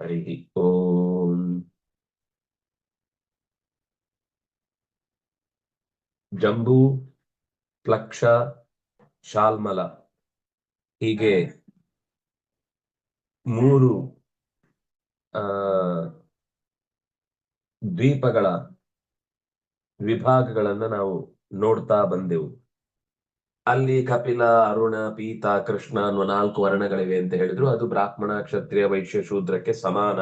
हरिः ओम् ಜಂಬೂ ಪ್ಲಕ್ಷ ಶಾಲ್ಮಲ ಹೀಗೆ ಮೂರು ಆ ದ್ವೀಪಗಳ ವಿಭಾಗಗಳನ್ನ ನಾವು ನೋಡ್ತಾ ಬಂದೆವು ಅಲ್ಲಿ ಕಪಿಲ, ಅರುಣ, ಪೀತ, ಕೃಷ್ಣ ಅನ್ನುವ ನಾಲ್ಕು ವರ್ಣಗಳಿವೆ ಅಂತ ಹೇಳಿದ್ರು. ಅದು ಬ್ರಾಹ್ಮಣ, ಕ್ಷತ್ರಿಯ, ವೈಶ್ಯ, ಶೂದ್ರಕ್ಕೆ ಸಮಾನ.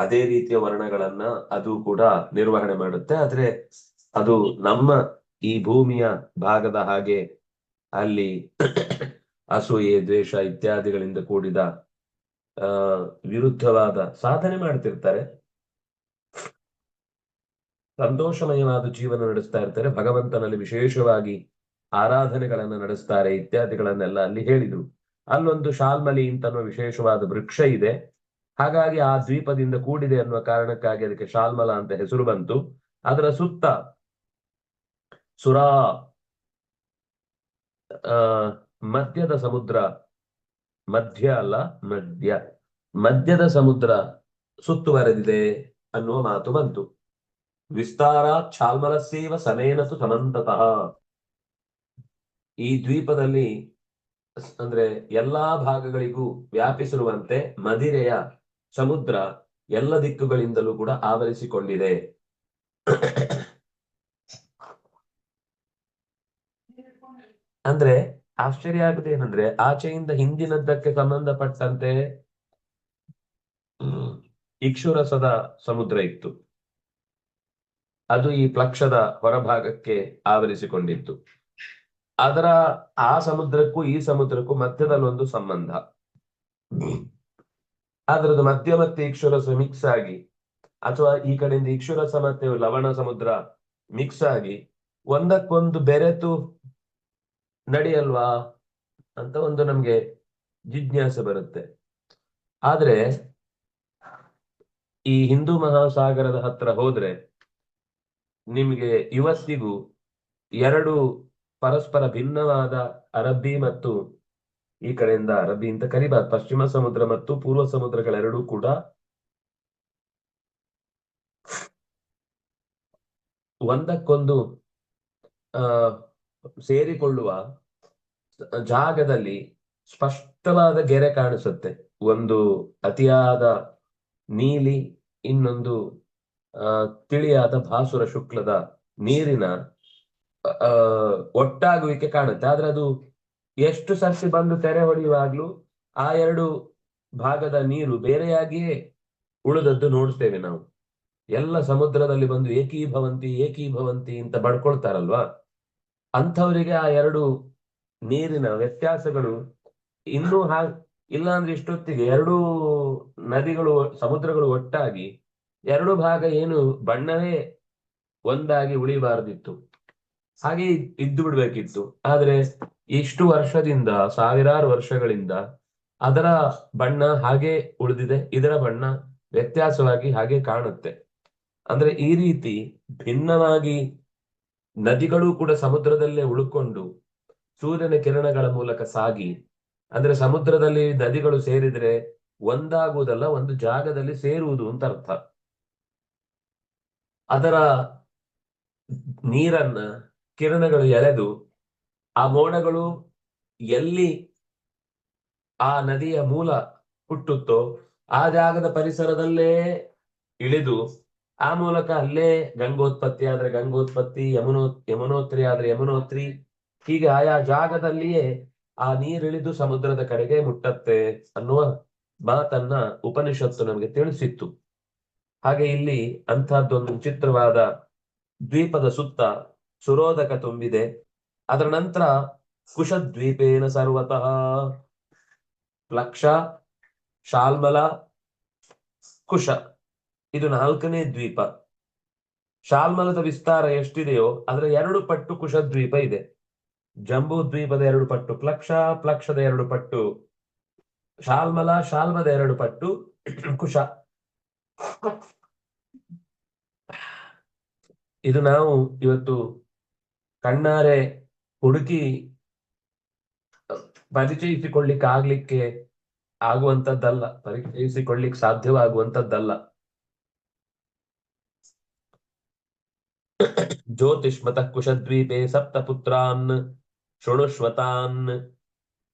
ಅದೇ ರೀತಿಯ ವರ್ಣಗಳನ್ನ ಅದು ಕೂಡ ನಿರ್ವಹಣೆ ಮಾಡುತ್ತೆ. ಆದ್ರೆ ಅದು ನಮ್ಮ ಈ ಭೂಮಿಯ ಭಾಗದ ಹಾಗೆ ಅಲ್ಲಿ ಅಸೂಯೆ, ದ್ವೇಷ ಇತ್ಯಾದಿಗಳಿಂದ ಕೂಡಿದ, ಆ, ವಿರುದ್ಧವಾದ ಸಾಧನೆ ಮಾಡ್ತಿರ್ತಾರೆ. ಸಂತೋಷಮಯವಾದ ಜೀವನ ನಡೆಸ್ತಾ ಇರ್ತಾರೆ. ಭಗವಂತನಲ್ಲಿ ವಿಶೇಷವಾಗಿ ಆರಾಧನೆಗಳನ್ನ ನಡೆಸ್ತಾರೆ ಇತ್ಯಾದಿಗಳನ್ನೆಲ್ಲ ಅಲ್ಲಿ ಹೇಳಿದ್ರು. ಅಲ್ಲೊಂದು ಶಾಲ್ಮಲಿ ಅಂತ ವಿಶೇಷವಾದ ವೃಕ್ಷ ಇದೆ. ಹಾಗಾಗಿ ಆ ದ್ವೀಪದಿಂದ ಕೂಡಿದೆ ಅನ್ನುವ ಕಾರಣಕ್ಕಾಗಿ ಅದಕ್ಕೆ ಶಾಲ್ಮಲ ಅಂತ ಹೆಸರು ಬಂತು. ಅದರ ಸುತ್ತ ಸುರಾ ಮಧ್ಯದ ಸಮುದ್ರ, ಮಧ್ಯ ಅಲ್ಲ, ಮಧ್ಯ, ಮಧ್ಯದ ಸಮುದ್ರ ಸುತ್ತುವರೆದಿದೆ ಅನ್ನುವ ಮಾತು ಬಂತು. ವಿಸ್ತಾರ ಚಾಲ್ಮಲಸ್ಸೇವ ಸಮೇನಸು ಸಮಂತತಃ. ಈ ದ್ವೀಪದಲ್ಲಿ ಅಂದ್ರೆ ಎಲ್ಲಾ ಭಾಗಗಳಿಗೂ ವ್ಯಾಪಿಸಿರುವಂತೆ ಮದಿರೆಯ ಸಮುದ್ರ ಎಲ್ಲ ದಿಕ್ಕುಗಳಿಂದಲೂ ಕೂಡ ಆವರಿಸಿಕೊಂಡಿದೆ. ಅಂದ್ರೆ ಆಶ್ಚರ್ಯ ಆಗುದು ಏನಂದ್ರೆ ಆಚೆಯಿಂದ ಹಿಂದಿನದ್ದಕ್ಕೆ ಸಂಬಂಧಪಟ್ಟಂತೆ ಇಕ್ಷುರಸದ ಸಮುದ್ರ ಇತ್ತು. ಅದು ಈ ಪ್ಲಕ್ಷದ ಹೊರಭಾಗಕ್ಕೆ ಆವರಿಸಿಕೊಂಡಿತ್ತು. ಅದರ ಆ ಸಮುದ್ರಕ್ಕೂ ಈ ಸಮುದ್ರಕ್ಕೂ ಮಧ್ಯದಲ್ಲಿ ಒಂದು ಸಂಬಂಧ. ಅದರದ್ದು ಮಧ್ಯ ಮತ್ತೆ ಈಕ್ಷುರಸ ಮಿಕ್ಸ್ ಆಗಿ, ಅಥವಾ ಈ ಕಡೆಯಿಂದ ಈಕ್ಷುರಸ ಮತ್ತೆ ಲವಣ ಸಮುದ್ರ ಮಿಕ್ಸ್ ಆಗಿ, ಒಂದಕ್ಕೊಂದು ಬೆರೆತು ನಡೆಯಲ್ವಾ ಅಂತ ಒಂದು ನಮ್ಗೆ ಜಿಜ್ಞಾಸೆ ಬರುತ್ತೆ. ಆದ್ರೆ ಈ ಹಿಂದೂ ಮಹಾಸಾಗರದ ಹತ್ರ ಹೋದ್ರೆ ನಿಮ್ಗೆ ಇವತ್ತಿಗೂ ಎರಡು ಪರಸ್ಪರ ಭಿನ್ನವಾದ ಅರಬ್ಬಿ ಮತ್ತು ಈ ಕಡೆಯಿಂದ ಅರಬ್ಬಿ ಅಂತ ಕರಿಬಾರ್ದು. ಪಶ್ಚಿಮ ಸಮುದ್ರ ಮತ್ತು ಪೂರ್ವ ಸಮುದ್ರಗಳೆರಡೂ ಕೂಡ ಒಂದಕ್ಕೊಂದು, ಆ, ಸೇರಿಕೊಳ್ಳುವ ಜಾಗದಲ್ಲಿ ಸ್ಪಷ್ಟವಾದ ಗೆರೆ ಕಾಣಿಸುತ್ತೆ. ಒಂದು ಅತಿಯಾದ ನೀಲಿ, ಇನ್ನೊಂದು ತಿಳಿಯಾದ ಭಾಸುರ ಶುಕ್ಲದ ನೀರಿನ ಒಟ್ಟಾಗುವಿಕೆ ಕಾಣುತ್ತೆ. ಆದ್ರೆ ಅದು ಎಷ್ಟು ಸರ್ತಿ ಬಂದು ತೆರೆ ಹೊಡೆಯುವಾಗ್ಲೂ ಆ ಎರಡು ಭಾಗದ ನೀರು ಬೇರೆಯಾಗಿಯೇ ಉಳಿದದ್ದು ನೋಡ್ತೇವೆ ನಾವು. ಎಲ್ಲ ಸಮುದ್ರದಲ್ಲಿ ಬಂದು ಏಕೀಭವಂತಿ ಏಕೀಭವಂತಿ ಅಂತ ಬಡ್ಕೊಳ್ತಾರಲ್ವಾ? ಅಂಥವರಿಗೆ ಆ ಎರಡು ನೀರಿನ ವ್ಯತ್ಯಾಸಗಳು ಇನ್ನೂ ಹಾ, ಇಲ್ಲಾಂದ್ರೆ ಇಷ್ಟೊತ್ತಿಗೆ ಎರಡೂ ನದಿಗಳು, ಸಮುದ್ರಗಳು ಒಟ್ಟಾಗಿ ಎರಡು ಭಾಗ ಏನು ಬಣ್ಣವೇ ಒಂದಾಗಿ ಉಳಿಬಾರ್ದಿತ್ತು. ಹಾಗೆ ಇದ್ದು ಬಿಡ್ಬೇಕಿತ್ತು. ಆದ್ರೆ ಇಷ್ಟು ವರ್ಷದಿಂದ, ಸಾವಿರಾರು ವರ್ಷಗಳಿಂದ ಅದರ ಬಣ್ಣ ಹಾಗೆ ಉಳಿದಿದೆ. ಇದರ ಬಣ್ಣ ವ್ಯತ್ಯಾಸವಾಗಿ ಹಾಗೆ ಕಾಣುತ್ತೆ. ಅಂದ್ರೆ ಈ ರೀತಿ ಭಿನ್ನವಾಗಿ ನದಿಗಳು ಕೂಡ ಸಮುದ್ರದಲ್ಲೇ ಉಳ್ಕೊಂಡು ಸೂರ್ಯನ ಕಿರಣಗಳ ಮೂಲಕ ಸಾಗಿ, ಅಂದ್ರೆ ಸಮುದ್ರದಲ್ಲಿ ನದಿಗಳು ಸೇರಿದ್ರೆ ಒಂದಾಗುವುದಲ್ಲ, ಒಂದು ಜಾಗದಲ್ಲಿ ಸೇರುವುದು ಅಂತ ಅರ್ಥ. ಅದರ ನೀರನ್ನ ಕಿರಣಗಳು ಎಳೆದು ಆ ಮೋಡಗಳು ಎಲ್ಲಿ ಆ ನದಿಯ ಮೂಲ ಹುಟ್ಟುತ್ತೋ ಆ ಜಾಗದ ಪರಿಸರದಲ್ಲೇ ಇಳಿದು ಆ ಮೂಲಕ ಅಲ್ಲೇ ಗಂಗೋತ್ಪತ್ತಿ ಆದ್ರೆ ಗಂಗೋತ್ಪತ್ತಿ, ಯಮುನೋ, ಯಮುನೋತ್ರಿ ಆದ್ರೆ ಯಮುನೋತ್ರಿ, ಹೀಗೆ ಆಯಾ ಜಾಗದಲ್ಲಿಯೇ ಆ ನೀರಿಳಿದು ಸಮುದ್ರದ ಕಡೆಗೆ ಮುಟ್ಟತ್ತೆ ಅನ್ನುವ ಮಾತನ್ನ ಉಪನಿಷತ್ತು ನಮಗೆ ತಿಳಿಸಿತ್ತು. ಹಾಗೆ ಇಲ್ಲಿ ಅಂತಹದ್ದೊಂದು ವಿಚಿತ್ರವಾದ ದ್ವೀಪದ ಸುತ್ತ ಸುರೋದಕ ತುಂಬಿದೆ. ಅದರ ನಂತರ ಕುಶದ್ವೀಪೇನ ಸರ್ವತಃ. ಲಕ್ಷ, ಶಾಲ್ಮಲ, ಕುಶ. ಇದು ನಾಲ್ಕನೇ ದ್ವೀಪ. ಶಾಲ್ಮಲದ ವಿಸ್ತಾರ ಎಷ್ಟಿದೆಯೋ ಅದರ ಎರಡು ಪಟ್ಟು ಕುಶದ್ವೀಪ ಇದೆ. ಜಂಬೂ ದ್ವೀಪದ ಎರಡು ಪಟ್ಟು, ಪ್ಲಕ್ಷ, ಪ್ಲಕ್ಷದ ಎರಡು ಪಟ್ಟು, ಶಾಲ್ಮಲ, ಶಾಲ್ಮದ ಎರಡು ಪಟ್ಟು, ಕುಶ. ಇದು ನಾವು ಇವತ್ತು ಕಣ್ಣಾರೆ ಹುಡುಕಿ ಪರಿಚಯಿಸಿಕೊಳ್ಳಿಕ್ಕೆ ಆಗ್ಲಿಕ್ಕೆ ಆಗುವಂತದ್ದಲ್ಲ ಪರಿಚಯಿಸಿಕೊಳ್ಳಿಕ್ ಸಾಧ್ಯವಾಗುವಂತದ್ದಲ್ಲ ಜ್ಯೋತಿಷ್ಮತ ಕುಶದ್ವೀಪೇ ಸಪ್ತ ಪುತ್ರಾನ್ ಶೃಣುಶ್ವತಾನ್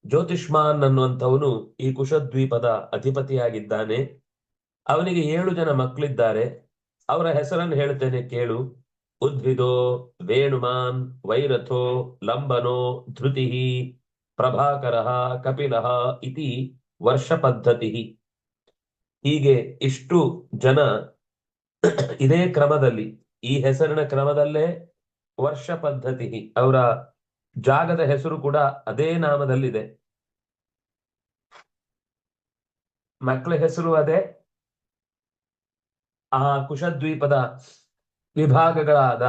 ಜ್ಯೋತಿಷ್ಮಾನ್ ಅನ್ನುವಂಥವನು ಈ ಕುಶದ್ವೀಪದ ಅಧಿಪತಿಯಾಗಿದ್ದಾನೆ. ಅವನಿಗೆ ಏಳು ಜನ ಮಕ್ಕಳಿದ್ದಾರೆ. ಅವರ ಹೆಸರನ್ನು ಹೇಳ್ತೇನೆ ಕೇಳು. ಉದ್ಭಿದೋ ವೇಣುಮಾನ್ ವೈರಥೋ ಲಂಬನೋ ಧೃತಿ ಪ್ರಭಾಕರ ಕಪಿಲ ಇತಿ ವರ್ಷ ಪದ್ಧತಿ ಹೀಗೆ ಇಷ್ಟು ಜನ ಇದೇ ಕ್ರಮದಲ್ಲಿ, ಈ ಹೆಸರಿನ ಕ್ರಮದಲ್ಲೇ ವರ್ಷ ಪದ್ಧತಿ ಅವರ ಜಾಗದ ಹೆಸರು ಕೂಡ ಅದೇ ನಾಮದಲ್ಲಿದೆ. ಮಕ್ಕಳ ಹೆಸರು ಅದೇ. ಆ ಕುಶದ್ವೀಪದ ವಿಭಾಗಗಳಾದ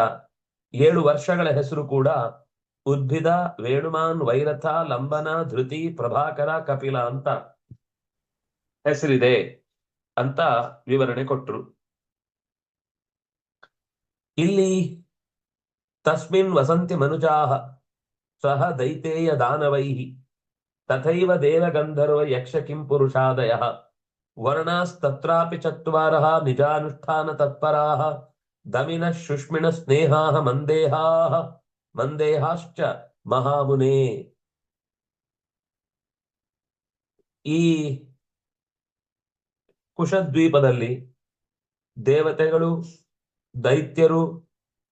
ಏಳು ವರ್ಷಗಳ ಹೆಸರು ಕೂಡ ಉದ್ಭಿದ, ವೇಣುಮಾನ್, ವೈರಥ, ಲಂಬನ, ಧೃತಿ, ಪ್ರಭಾಕರ, ಕಪಿಲ ಅಂತ ಹೆಸರಿದೆ ಅಂತ ವಿವರಣೆ ಕೊಟ್ರು. ಇಲ್ಲಿ ತಸ್ಮಿನ್ ವಸಂತಿ ಮನುಜಾಹ ಸಹ ದೈತೇಯ ದಾನವೈ ತಥೈವ ದೇವಗಂಧರ್ವ ಯಕ್ಷ ಕಿಂ ಪುರುಷಾದಯ ವರ್ಣಸ್ತತ್ರಾಪಿ ಚತ್ವಾರಃ ನಿಜಾನುಷ್ಠಾನ ತತ್ಪರಾಃ ದಮಿನ ಶುಷ್ಮಿಣ ಸ್ನೇಹಾಹ ಮಂದೇಹಾಹ, ಮಂದೇಹಾಶ್ಚ ಮಹಾಮುನೇ. ಈ ಕುಶದ್ವೀಪದಲ್ಲಿ ದೇವತೆಗಳು, ದೈತ್ಯರು,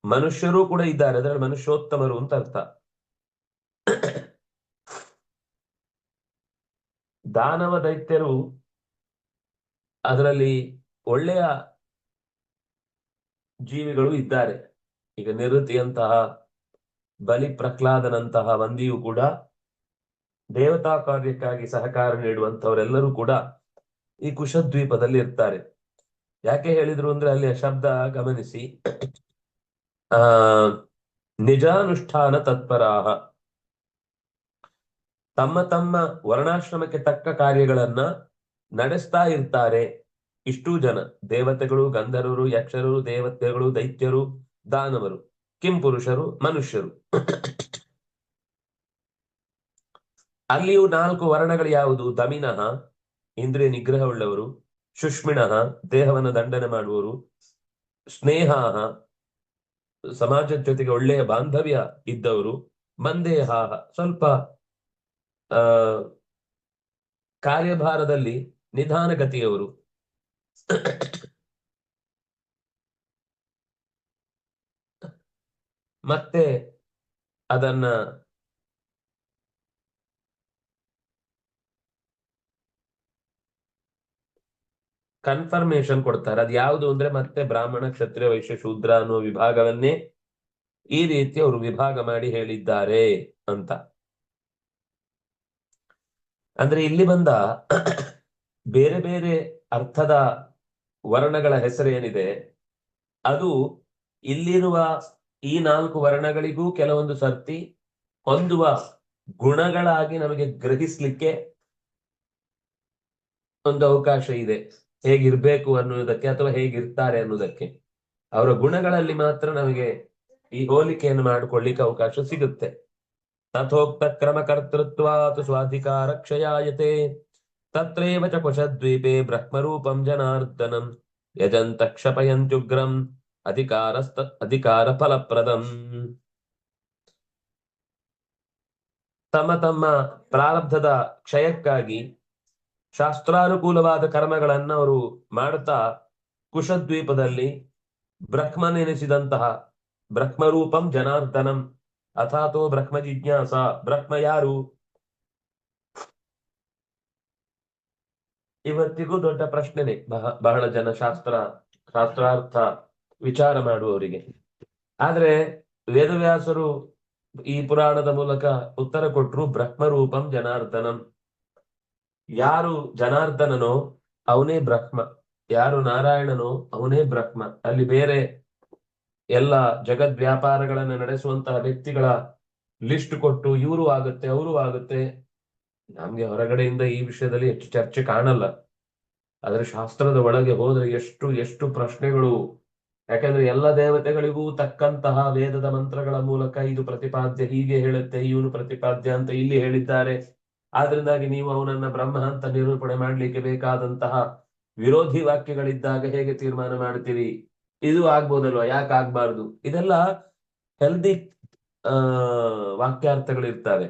ಮನುಷ್ಯರು ಕೂಡ ಇದ್ದಾರೆ. ಅದರಲ್ಲಿ ಮನುಷ್ಯೋತ್ತಮರು ಅಂತ ಅರ್ಥ. ದಾನವ ದೈತ್ಯರು ಅದರಲ್ಲಿ ಒಳ್ಳೆಯ ಜೀವಿಗಳು ಇದ್ದಾರೆ. ಈಗ ನಿವೃತ್ತಿಯಂತಹ ಬಲಿ ಪ್ರಹ್ಲಾದನಂತಹ ವಂದಿಯು ಕೂಡ ದೇವತಾ ಕಾರ್ಯಕ್ಕಾಗಿ ಸಹಕಾರ ನೀಡುವಂತವರೆಲ್ಲರೂ ಕೂಡ ಈ ಕುಶದ್ವೀಪದಲ್ಲಿ ಇರ್ತಾರೆ. ಯಾಕೆ ಹೇಳಿದ್ರು ಅಂದ್ರೆ ಅಲ್ಲಿಯ ಶಬ್ದ ಗಮನಿಸಿ. ಆ, ನಿಜಾನುಷ್ಠಾನ ತತ್ಪರಾಹ. ತಮ್ಮ ತಮ್ಮ ವರ್ಣಾಶ್ರಮಕ್ಕೆ ತಕ್ಕ ಕಾರ್ಯಗಳನ್ನ ನಡೆಸ್ತಾ ಇರ್ತಾರೆ. ಇಷ್ಟೂ ಜನ. ದೇವತೆಗಳು, ಗಂಧರ್ವರು ಯಕ್ಷರು ದೇವತೆಗಳು, ದೈತ್ಯರು, ದಾನವರು, ಕಿಂಪುರುಷರು, ಮನುಷ್ಯರು. ಅಲ್ಲಿಯೂ ನಾಲ್ಕು ವರ್ಣಗಳು ಯಾವುದು? ದಮಿನಃ, ಇಂದ್ರಿಯ ನಿಗ್ರಹವುಳ್ಳವರು ಶುಷ್ಮಿಣಃ ದೇಹವನ್ನು ದಂಡನೆ ಮಾಡುವವರು ಸ್ನೇಹ ಸಮಾಜದ ಜೊತೆಗೆ ಒಳ್ಳೆಯ ಬಾಂಧವ್ಯ ಇದ್ದವರು ಮಂದೇಹ ಸ್ವಲ್ಪ, ಆ, ಕಾರ್ಯಭಾರದಲ್ಲಿ ನಿಧಾನಗತಿಯವರು. ಮತ್ತೆ ಅದನ್ನ ಕನ್ಫರ್ಮೇಶನ್ ಕೊಡ್ತಾರೆ. ಅದು ಯಾವುದು ಅಂದ್ರೆ ಮತ್ತೆ ಬ್ರಾಹ್ಮಣ, ಕ್ಷತ್ರಿಯ, ವೈಶ್ಯ, ಶೂದ್ರ ಅನ್ನುವ ವಿಭಾಗವನ್ನೇ ಈ ರೀತಿ ಅವರು ವಿಭಾಗ ಮಾಡಿ ಹೇಳಿದ್ದಾರೆ ಅಂತ. ಅಂದ್ರೆ ಇಲ್ಲಿ ಬಂದ ಬೇರೆ ಬೇರೆ ಅರ್ಥದ ವರ್ಣಗಳ ಹೆಸರೇನಿದೆ, ಅದು ಇಲ್ಲಿರುವ ಈ ನಾಲ್ಕು ವರ್ಣಗಳಿಗೂ ಕೆಲವೊಂದು ಸರ್ತಿ ಹೊಂದುವ ಗುಣಗಳಾಗಿ ನಮಗೆ ಗ್ರಹಿಸ್ಲಿಕ್ಕೆ ಒಂದು ಅವಕಾಶ ಇದೆ. ಹೇಗಿರ್ಬೇಕು ಅನ್ನುವುದಕ್ಕೆ ಅಥವಾ ಹೇಗಿರ್ತಾರೆ ಅನ್ನುವುದಕ್ಕೆ. ಅವರ ಗುಣಗಳಲ್ಲಿ ಮಾತ್ರ ನಮಗೆ ಈ ಹೋಲಿಕೆಯನ್ನು ಮಾಡಿಕೊಳ್ಳಿಕ್ಕೆ ಅವಕಾಶ ಸಿಗುತ್ತೆ. ತಥೋಕ್ತ ಕ್ರಮ ಕರ್ತೃತ್ವ ಸ್ವಾಧಿಕಾರ ಕ್ಷಯಾಯತೆ ತತ್ರೈವ ಚ ಕುಶದ್ವೀಪೇ ಬ್ರಹ್ಮರೂಪಂ ಜನಾರ್ದನಂ ಯಜಂತ ಕ್ಷಪಯಂತ್ಯುಗ್ರಂ ಅಧಿಕಾರಸ್ತ ಅಧಿಕಾರ ಫಲಪ್ರದಂ ತಮ್ಮ ತಮ್ಮ ಪ್ರಾರಬ್ಧದ ಕ್ಷಯಕ್ಕಾಗಿ ಶಾಸ್ತ್ರಾನುಕೂಲವಾದ ಕರ್ಮಗಳನ್ನ ಅವರು ಮಾಡುತ್ತಾ ಕುಶದ್ವೀಪದಲ್ಲಿ ಬ್ರಹ್ಮನೆನಿಸಿದಂತಹ ಬ್ರಹ್ಮರೂಪಂ ಜನಾರ್ದನಂ, ಅಥಾತೋ ಬ್ರಹ್ಮ ಜಿಜ್ಞಾಸ, ಬ್ರಹ್ಮ ಯಾರು? ಇವತ್ತಿಗೂ ದೊಡ್ಡ ಪ್ರಶ್ನೆನೆ ಬಹ- ಬಹಳ ಜನ ಶಾಸ್ತ್ರ, ಶಾಸ್ತ್ರಾರ್ಥ ವಿಚಾರ ಮಾಡುವವರಿಗೆ. ಆದ್ರೆ ವೇದವ್ಯಾಸರು ಈ ಪುರಾಣದ ಮೂಲಕ ಉತ್ತರ ಕೊಟ್ರು ಬ್ರಹ್ಮರೂಪಂ ಜನಾರ್ದನಂ. ಯಾರು ಜನಾರ್ದನನೋ ಅವನೇ ಬ್ರಹ್ಮ. ಯಾರು ನಾರಾಯಣನೋ ಅವನೇ ಬ್ರಹ್ಮ. ಅಲ್ಲಿ ಬೇರೆ ಎಲ್ಲ ಜಗದ್ ವ್ಯಾಪಾರಗಳನ್ನ ನಡೆಸುವಂತಹ ವ್ಯಕ್ತಿಗಳ ಲಿಸ್ಟ್ ಕೊಟ್ಟು ಇವರು ಆಗುತ್ತೆ, ಅವರು ಆಗುತ್ತೆ. ನಮ್ಗೆ ಹೊರಗಡೆಯಿಂದ ಈ ವಿಷಯದಲ್ಲಿ ಹೆಚ್ಚು ಚರ್ಚೆ ಕಾಣಲ್ಲ. ಆದ್ರೆ ಶಾಸ್ತ್ರದ ಒಳಗೆ ಹೋದ್ರೆ ಎಷ್ಟು ಎಷ್ಟು ಪ್ರಶ್ನೆಗಳು. ಯಾಕಂದ್ರೆ ಎಲ್ಲ ದೇವತೆಗಳಿಗೂ ತಕ್ಕಂತಹ ವೇದದ ಮಂತ್ರಗಳ ಮೂಲಕ ಇದು ಪ್ರತಿಪಾದ್ಯ, ಹೀಗೆ ಹೇಳುತ್ತೆ, ಇವನು ಪ್ರತಿಪಾದ್ಯ ಅಂತ ಇಲ್ಲಿ ಹೇಳಿದ್ದಾರೆ. ಆದ್ರಿಂದಾಗಿ ನೀವು ಅವನನ್ನ ಬ್ರಹ್ಮ ಅಂತ ನಿರೂಪಣೆ ಮಾಡ್ಲಿಕ್ಕೆ ಬೇಕಾದಂತಹ ವಿರೋಧಿ ವಾಕ್ಯಗಳಿದ್ದಾಗ ಹೇಗೆ ತೀರ್ಮಾನ ಮಾಡ್ತೀರಿ? ಇದು ಆಗ್ಬೋದಲ್ವಾ? ಯಾಕೆ ಆಗ್ಬಾರ್ದು? ಇದೆಲ್ಲ ಹೆಲ್ದಿ ಆ ವಾಕ್ಯಾರ್ಥಗಳಿರ್ತವೆ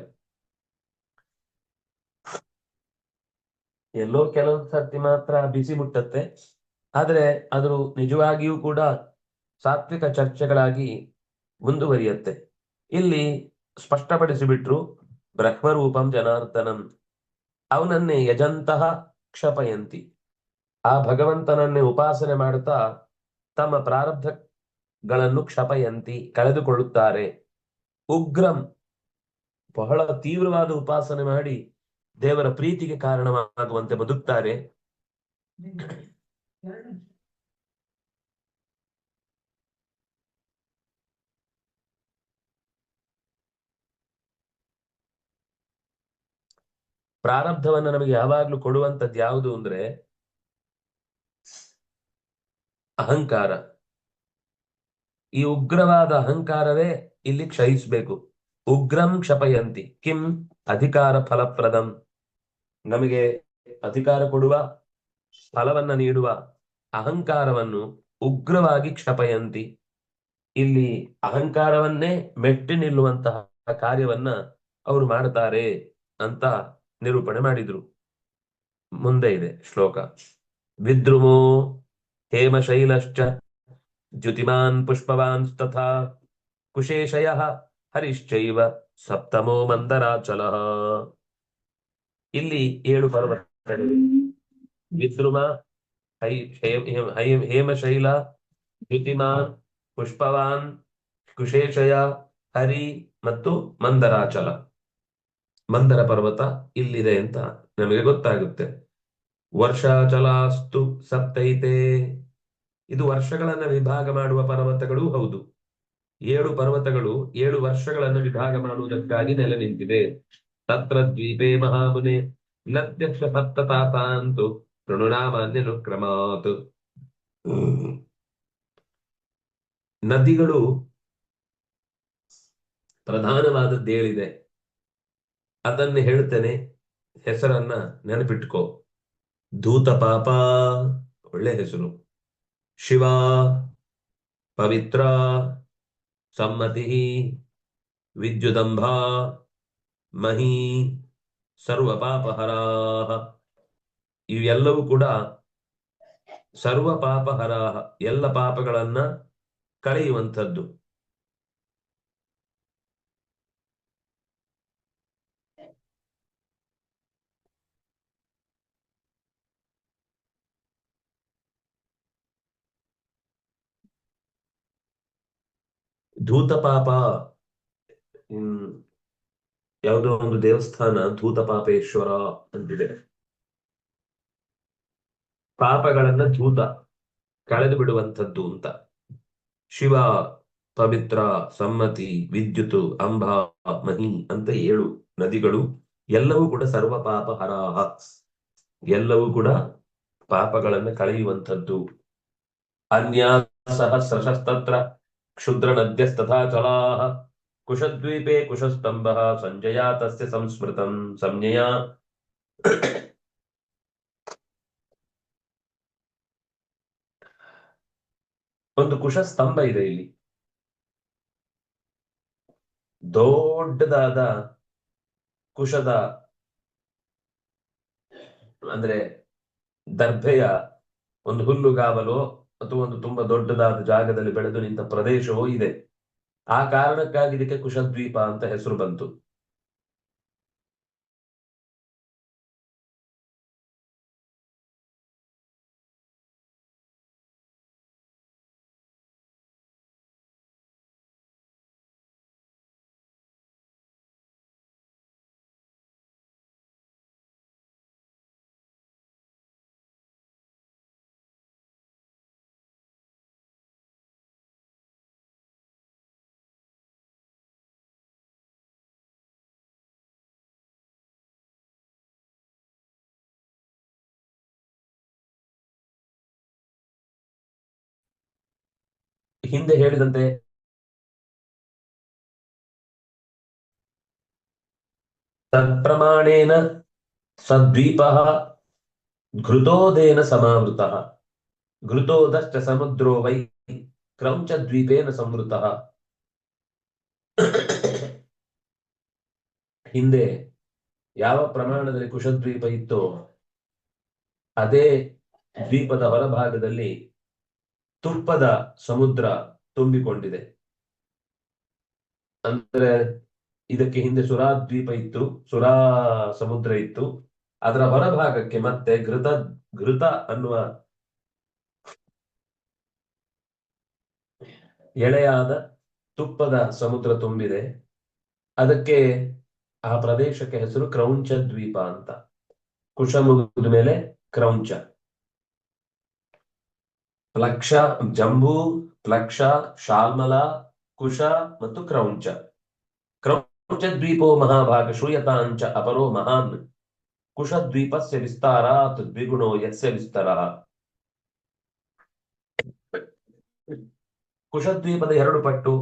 ಎಲ್ಲೋ ಕೆಲವೊಂದು ಸರ್ತಿ ಮಾತ್ರ ಬಿಸಿ ಮುಟ್ಟತ್ತೆ. ಆದರೆ ಅದು ನಿಜವಾಗಿಯೂ ಕೂಡ ಸಾತ್ವಿಕ ಚರ್ಚೆಗಳಾಗಿ ಮುಂದುವರಿಯುತ್ತೆ. ಇಲ್ಲಿ ಸ್ಪಷ್ಟಪಡಿಸಿಬಿಟ್ರು ಬ್ರಹ್ಮರೂಪಂ ಜನಾರ್ದನಂ. ಅವನನ್ನೇ ಯಜಂತಹ ಕ್ಷಪಯಂತಿ. ಆ ಭಗವಂತನನ್ನೇ ಉಪಾಸನೆ ಮಾಡುತ್ತಾ ತಮ್ಮ ಪ್ರಾರಬ್ಧಗಳನ್ನು ಕ್ಷಪಯಂತಿ, ಕಳೆದುಕೊಳ್ಳುತ್ತಾರೆ. ಉಗ್ರಂ ಬಹಳ ತೀವ್ರವಾದ ಉಪಾಸನೆ ಮಾಡಿ ದೇವರ ಪ್ರೀತಿಗೆ ಕಾರಣವಾಗುವಂತೆ ಬದುಕ್ತಾರೆ. ಪ್ರಾರಬ್ಧವನ್ನ ನಮಗೆ ಯಾವಾಗ್ಲೂ ಕೊಡುವಂತದ್ದು ಯಾವುದು ಅಂದ್ರೆ ಅಹಂಕಾರ. ಈ ಉಗ್ರವಾದ ಅಹಂಕಾರವೇ ಇಲ್ಲಿ ಕ್ಷಯಿಸ್ಬೇಕು. ಉಗ್ರಂ ಕ್ಷಪಯಂತಿ ಕಿಂ ಅಧಿಕಾರ ಫಲಪ್ರದಂ. ನಮಗೆ ಅಧಿಕಾರ ಕೊಡುವ, ಫಲವನ್ನ ನೀಡುವ ಅಹಂಕಾರವನ್ನು ಉಗ್ರವಾಗಿ ಕ್ಷಪಯಂತಿ. ಇಲ್ಲಿ ಅಹಂಕಾರವನ್ನೇ ಮೆಟ್ಟಿ ನಿಲ್ಲುವಂತಹ ಕಾರ್ಯವನ್ನ ಅವರು ಮಾಡ್ತಾರೆ ಅಂತ ನಿರೂಪಣೆ ಮಾಡಿದ್ರು. ಮುಂದೆ ಇದೆ ಶ್ಲೋಕ. ವಿದ್ರುಮೋ ಹೇಮಶೈಲಶ್ಚ ದ್ಯುತಿಮಾನ್ ಪುಷ್ಪವಾನ್ ತಥಾ ಕುಶೇಶಯ ಹರಿಶ್ಚೈವ ಸಪ್ತಮೋ ಮಂದರಾಚಲ. ಇಲ್ಲಿ ಏಳು ಪರ್ವತಗಳು ವಿದ್ರುಮ ಹೇಮಶೈಲ ದ್ಯುತಿಮಾನ್ ಪುಷ್ಪವಾನ್, ಕುಶೇಷಯ, ಹರಿ ಮತ್ತು ಮಂದರಾಚಲ. ಮಂದರ ಪರ್ವತ ಇಲ್ಲಿದೆ ಅಂತ ನಮಗೆ ಗೊತ್ತಾಗುತ್ತೆ. ವರ್ಷಾಚಲಾಸ್ತು ಸಪ್ತೈತೆ. ಇದು ವರ್ಷಗಳನ್ನ ವಿಭಾಗ ಮಾಡುವ ಪರ್ವತಗಳು ಹೌದು. ಏಳು ಪರ್ವತಗಳು ಏಳು ವರ್ಷಗಳನ್ನು ವಿಭಾಗ ಮಾಡುವುದಕ್ಕಾಗಿ ನೆಲೆ ನಿಂತಿದೆ. ತತ್ರ ದ್ವೀಪೇ ಮಹಾಮುನೆ ಲದ್ಯಕ್ಷ ಸಪ್ತತಾಪಾಂತು ಋಣುನಾಮಾನ್ಯನುಕ್ರಮಾತ್ ನದಿಗಳು ಪ್ರಧಾನವಾದದ್ದೇಳಿದೆ ಅದನ್ನು ಹೇಳ್ತೇನೆ, ಹೆಸರನ್ನ ನೆನಪಿಟ್ಕೋ. ಧೂತ ಪಾಪ, ಒಳ್ಳೆ ಹೆಸರು. ಶಿವ, ಪವಿತ್ರ ಸಮ್ಮತಿ ವಿದ್ಯುದಂಬ ಮಹಿ ಸರ್ವ ಪಾಪಹರಾಹ ಇವೆಲ್ಲವೂ ಕೂಡ ಸರ್ವ ಪಾಪಹರಾಹ ಎಲ್ಲ ಪಾಪಗಳನ್ನ ಕಳೆಯುವಂಥದ್ದು. ಧೂತ ಪಾಪ ಯಾವುದೋ ಒಂದು ದೇವಸ್ಥಾನ ಧೂತ ಪಾಪೇಶ್ವರ ಅಂತಿದೆ ಪಾಪಗಳನ್ನ ಧೂತ ಕಳೆದು ಬಿಡುವಂಥದ್ದು ಅಂತ. ಶಿವ, ಪವಿತ್ರ, ಸಮ್ಮತಿ, ವಿದ್ಯುತ್, ಅಂಬ, ಮಹಿ ಅಂತ ಏಳು ನದಿಗಳು, ಎಲ್ಲವೂ ಕೂಡ ಸರ್ವ ಪಾಪ ಹರಾಹ ಎಲ್ಲವೂ ಕೂಡ ಪಾಪಗಳನ್ನ ಕಳೆಯುವಂಥದ್ದು. ಅನ್ಯ ಸಹಸ್ರಶಸ್ತತ್ರ ಕ್ಷುದ್ರ ನದ್ಯಸ್ತಥಾ ಚಲಾಹ. ಕುಶದ್ವೀಪೆ ಕುಶಸ್ತಂಭ ಸಂಜಯ ತಸ್ಯ ಸಂಸ್ಮೃತಂ ಸಂಜ್ಞೆಯ ಒಂದು ಕುಶಸ್ತಂಭ ಇದೆ ಇಲ್ಲಿ. ದೊಡ್ಡದಾದ ಕುಶದ ಅಂದ್ರೆ ದರ್ಭೆಯ ಒಂದು ಹುಲ್ಲುಗಾವಲು ಅಥವಾ ಒಂದು ತುಂಬಾ ದೊಡ್ಡದಾದ ಜಾಗದಲ್ಲಿ ಬೆಳೆದು ನಿಂತ ಪ್ರದೇಶವೂ ಇದೆ. ಆ ಕಾರಣಕ್ಕಾಗಿ ಇದಕ್ಕೆ ಕುಶದ್ವೀಪ ಅಂತ ಹೆಸರು ಬಂತು. ಹಿಂದೆ ಹೇಳಿದಂತೆ ತತ್ಪ್ರಮಾಣೇನ ಸದ್ವೀಪ ಘೃತೋದೇನ ಸಮಾವೃತ. ಘೃತೋದಶ್ಚ ಸಮುದ್ರೋ ವೈ ಕ್ರೌಂಚದ್ವೀಪೇನ ಸಮೃತ ಹಿಂದೆ ಯಾವ ಪ್ರಮಾಣದಲ್ಲಿ ಕುಶದ್ವೀಪ ಇತ್ತೋ, ಅದೇ ದ್ವೀಪದ ಹೊರಭಾಗದಲ್ಲಿ ತುಪ್ಪದ ಸಮುದ್ರ ತುಂಬಿಕೊಂಡಿದೆ. ಅಂದ್ರೆ ಇದಕ್ಕೆ ಹಿಂದೆ ಸುರಾ ದ್ವೀಪ ಇತ್ತು, ಸುರಾ ಸಮುದ್ರ ಇತ್ತು. ಅದರ ಹೊರಭಾಗಕ್ಕೆ ಮತ್ತೆ ಘೃತ ಘೃತ ಅನ್ನುವ ಎಳೆಯಾದ ತುಪ್ಪದ ಸಮುದ್ರ ತುಂಬಿದೆ. ಅದಕ್ಕೆ ಆ ಪ್ರದೇಶಕ್ಕೆ ಹೆಸರು ಕ್ರೌಂಚ ದ್ವೀಪ ಅಂತ. ಕುಶ ಮುಗಿದ ಮೇಲೆ ಕ್ರೌಂಚ. ಪ್ಲಕ್ಷ, ಜಂಬು, ಪ್ಲಕ್ಷ, ಶಾಲ್ಮಲ, ಕುಶ ಮತ್ತು ಕ್ರೌಂಚ. ಕ್ರೌಂಚ ದ್ವೀಪೋ ಮಹಾಭಾಗ ಶ್ರೂಯತಾಂಚ ಅಪರೋ ಮಹಾನ್. ಕುಶ ದ್ವೀಪಸ್ಯ ವಿಸ್ತಾರಾತ್, ದ್ವಿಗುಣೋ ಯಸ್ಯ ವಿಸ್ತಾರ. ಕುಶದ್ವೀಪದ ಎರಡು ಪಟ್ಟು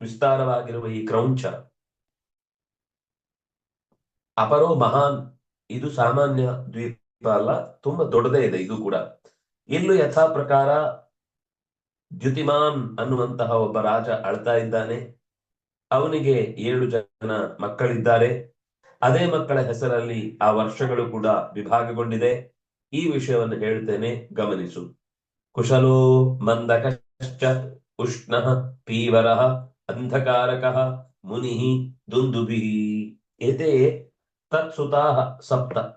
ವಿಸ್ತಾರವಾಗಿರುವ ಈ ಕ್ರೌಂಚ. ಅಪರೋ ಮಹಾನ್, ಇದು ಸಾಮಾನ್ಯ ದ್ವೀಪ ಅಲ್ಲ, ತುಂಬಾ ದೊಡ್ಡದೇ ಇದೆ, ಇದು ಕೂಡ. ಇಲ್ಲೂ ಯಥಾ ಪ್ರಕಾರ ದ್ಯುತಿಮಾನ್ ಅನ್ನುವಂತಹ ಒಬ್ಬ ರಾಜ ಅಳ್ತಾ ಇದ್ದಾನೆ. ಅವನಿಗೆ ಏಳು ಜನ ಮಕ್ಕಳಿದ್ದಾರೆ. ಅದೇ ಮಕ್ಕಳ ಹೆಸರಲ್ಲಿ ಆ ವರ್ಷಗಳು ಕೂಡ ವಿಭಾಗಗೊಂಡಿದೆ. ಈ ವಿಷಯವನ್ನು ಹೇಳ್ತೇನೆ, ಗಮನಿಸು. ಕುಶಲೋ ಮಂದಕಶ್ಚ ಉಷ್ಣ ಪೀವರ ಅಂಧಕಾರಕ ಮುನಿ ದುಂದುಬಿ ಏತೆ ತತ್ಸುತಾ ಸಪ್ತ.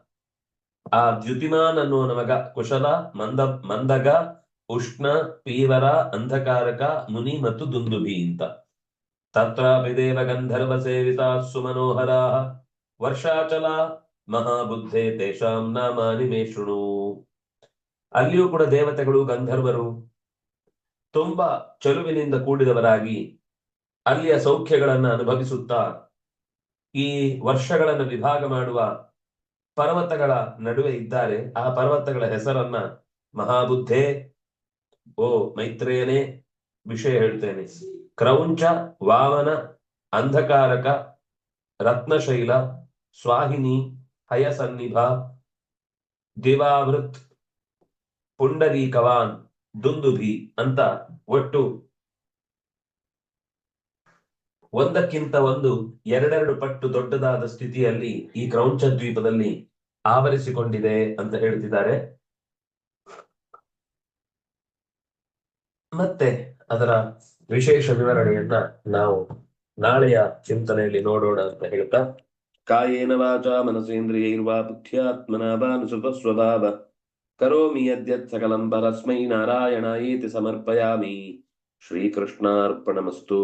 ಆ ದ್ಯುತಿಮಾನ್ ಅನ್ನುವ ನಮಗ ಕುಶಲ, ಮಂದ, ಮಂದಗ, ಉಷ್ಣ, ಪೀವರ, ಅಂಧಕಾರಕ, ಮುನಿ ಮತ್ತು ದುಂದುಭಿ ಅಂತ ತತ್ರಾಪಿ ದೇವ ಗಂಧರ್ವ ಸೇವಿತ ಸುಮನೋಹರ ವರ್ಷಾಚಲ ಮಹಾಬುದ್ಧೆ ತೇಷಾಂ ನಾಮಾನಿ ಮೇ ಶೃಣು. ಅಲ್ಲಿಯೂ ಕೂಡ ದೇವತೆಗಳು, ಗಂಧರ್ವರು ತುಂಬಾ ಚಲುವಿನಿಂದ ಕೂಡಿದವರಾಗಿ ಅಲ್ಲಿಯ ಸೌಖ್ಯಗಳನ್ನ ಅನುಭವಿಸುತ್ತಾ ಈ ವರ್ಷಗಳನ್ನು ವಿಭಾಗ ಮಾಡುವ ಪರ್ವತಗಳ ನಡುವೆ ಇದ್ದಾರೆ. ಆ ಪರ್ವತಗಳ ಹೆಸರನ್ನ ಮಹಾಬುದ್ಧೆ. ಓ ಮೈತ್ರೇಯನೇ, ವಿಷಯ ಹೇಳ್ತೇನೆ. ಕ್ರೌಂಚ ವಾಮನ ಅಂಧಕಾರಕ, ರತ್ನಶೈಲ, ಸ್ವಾಹಿನಿ, ಹಯಸನ್ನಿಭ, ದಿವಾವೃತ್, ಪುಂಡರೀಕವಾನ್, ದುಂದುಭಿ ಅಂತ ಒಟ್ಟು ಒಂದಕ್ಕಿಂತ ಒಂದು, ಎರಡೆರಡು ಪಟ್ಟು ದೊಡ್ಡದಾದ ಸ್ಥಿತಿಯಲ್ಲಿ ಈ ಕ್ರೌಂಚ ದ್ವೀಪದಲ್ಲಿ ಆವರಿಸಿಕೊಂಡಿದೆ ಅಂತ ಹೇಳ್ತಿದ್ದಾರೆ. ಮತ್ತೆ ಅದರ ವಿಶೇಷ ವಿವರಣೆಯನ್ನ ನಾವು ನಾಳೆಯ ಚಿಂತನೆಯಲ್ಲಿ ನೋಡೋಣ ಅಂತ ಹೇಳ್ತಾ, ಕಾಯೇನ ವಾಚ ಮನಸೇಂದ್ರಿಯೈರ್ವಾ ಬುದ್ಧ್ಯಾತ್ಮನ ಭಾನುಸುತ ಸ್ವಭಾವ ಕರೋಮಿ ಯದ್ಯತ್ ಸಕಲಂ ಪರಸ್ಮೈ ನಾರಾಯಣಾಯೇತಿ ಸಮರ್ಪಯಾಮಿ. ಶ್ರೀಕೃಷ್ಣಾರ್ಪಣಮಸ್ತು.